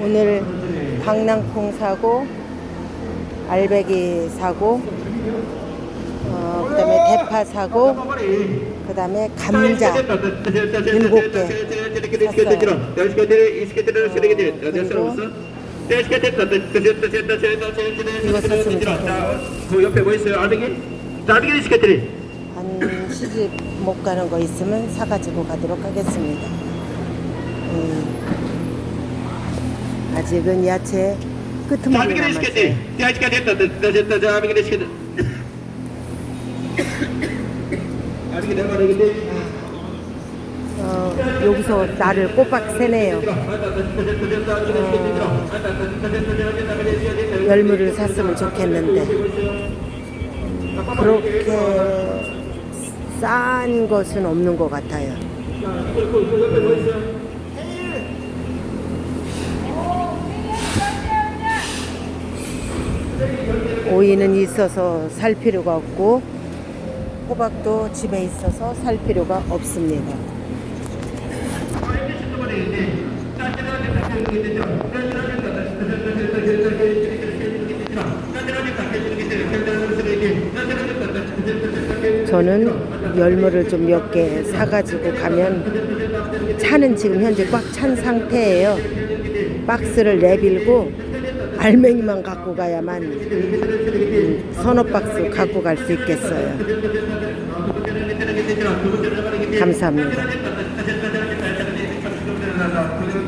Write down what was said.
오늘 강낭콩 사고 알배기 사고 어, 그 다음에 대파 사고 그 다음에 감자 일곱 개 이거 샀으면 좋겠네. 그 옆에 뭐 있어요? 알배기? 자, 알배기 시켰더니 한 시집 못 가는 거 있으면 사가지고 가도록 하겠습니다. 음, 아직은 야채 끄트머리 알배기 남았어요. 됐다 됐다 어, 여기서 나를 꼬박 새네요. 열무를 샀으면 좋겠는데 그렇게 싼 것은 없는 것 같아요. 오이는 있어서 살 필요가 없고 호박도 집에 있어서 살 필요가 없습니다. 저는 열무를 좀 몇 개 사가지고 가면 차는 지금 현재 꽉 찬 상태예요. 박스를 내빌고 알맹이만 갖고 가야만 음, 서너 박스 갖고 갈 수 있겠어요. 감사합니다.